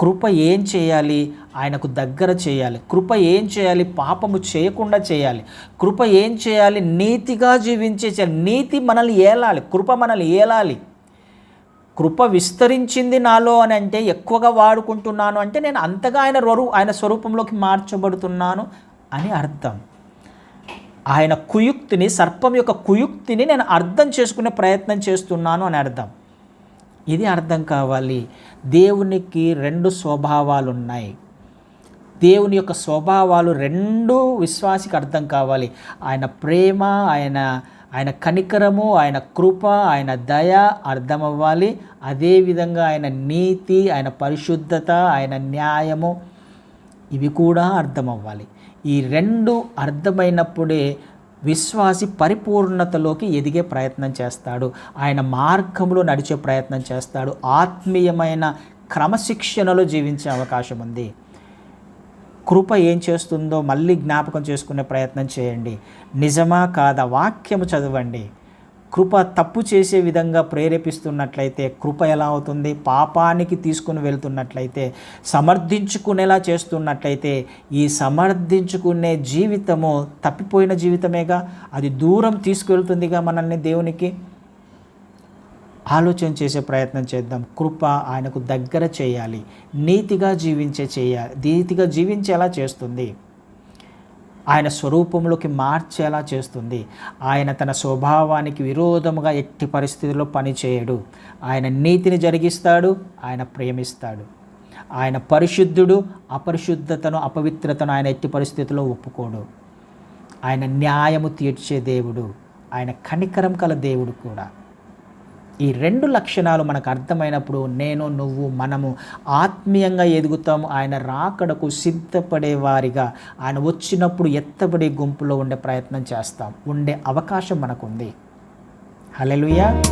కృప ఏం చేయాలి? ఆయనకు దగ్గర చేయాలి. కృప ఏం చేయాలి? పాపము చేయకుండా చేయాలి. కృప ఏం చేయాలి? నీతిగా జీవించే చేయాలి నీతి మనల్ని ఏలాలి. కృప మనల్ని ఏలాలి. కృప విస్తరించింది నాలో అని అంటే ఎక్కువగా వాడుకుంటున్నాను అంటే నేను అంతగా ఆయన రొరు ఆయన స్వరూపంలోకి మార్చబడుతున్నాను అని అర్థం. ఆయన కుయుక్తిని సర్పం యొక్క కుయుక్తిని నేను అర్థం చేసుకునే ప్రయత్నం చేస్తున్నాను అని అర్థం. ఇది అర్థం కావాలి. దేవునికి రెండు స్వభావాలు ఉన్నాయి దేవుని యొక్క స్వభావాలు రెండు విశ్వాసికి అర్థం కావాలి. ఆయన ప్రేమ ఆయన ఆయన కనికరము ఆయన కృప ఆయన దయ అర్థమవ్వాలి. అదేవిధంగా ఆయన నీతి ఆయన పరిశుద్ధత ఆయన న్యాయము ఇవి కూడా అర్థమవ్వాలి. ఈ రెండు అర్థమైనప్పుడే విశ్వాసి పరిపూర్ణతలోకి ఎదిగే ప్రయత్నం చేస్తాడు. ఆయన మార్గంలో నడిచే ప్రయత్నం చేస్తాడు. ఆత్మీయమైన క్రమశిక్షణలో జీవించే అవకాశం ఉంది. కృప ఏం చేస్తుందో మళ్ళీ జ్ఞాపకం చేసుకునే ప్రయత్నం చేయండి. నిజమా కాదా వాక్యము చదవండి. కృప తప్పు చేసే విధంగా ప్రేరేపిస్తున్నట్లయితే కృప ఎలా అవుతుంది? పాపానికి తీసుకుని వెళ్తున్నట్లయితే సమర్థించుకునేలా చేస్తున్నట్లయితే ఈ సమర్థించుకునే జీవితము తప్పిపోయిన జీవితమేగా? అది దూరం తీసుకెళ్తుందిగా మనల్ని దేవునికి? ఆలోచన చేసే ప్రయత్నం చేద్దాం. కృప ఆయనకు దగ్గర చేయాలి. నీతిగా జీవించే చేయాలి. నీతిగా జీవించేలా చేస్తుంది. ఆయన స్వరూపంలోకి మార్చేలా చేస్తుంది. ఆయన తన స్వభావానికి విరోధముగా ఎట్టి పరిస్థితుల్లో పనిచేయడు. ఆయన నీతిని జరిగిస్తాడు ఆయన ప్రేమిస్తాడు. ఆయన పరిశుద్ధుడు అపరిశుద్ధతను అపవిత్రతను ఆయన ఎట్టి పరిస్థితుల్లో ఒప్పుకోడు. ఆయన న్యాయము తీర్చే దేవుడు. ఆయన కనికరం కల దేవుడు కూడా. ఈ రెండు లక్షణాలు మనకు అర్థమైనప్పుడు నేను నువ్వు మనము ఆత్మీయంగా ఎదుగుతాము. ఆయన రాకడకు సిద్ధపడే వారిగా ఆయన వచ్చినప్పుడు ఎత్తబడే గుంపులో ఉండే ప్రయత్నం చేస్తాం. ఉండే అవకాశం మనకుంది. హలెలుయా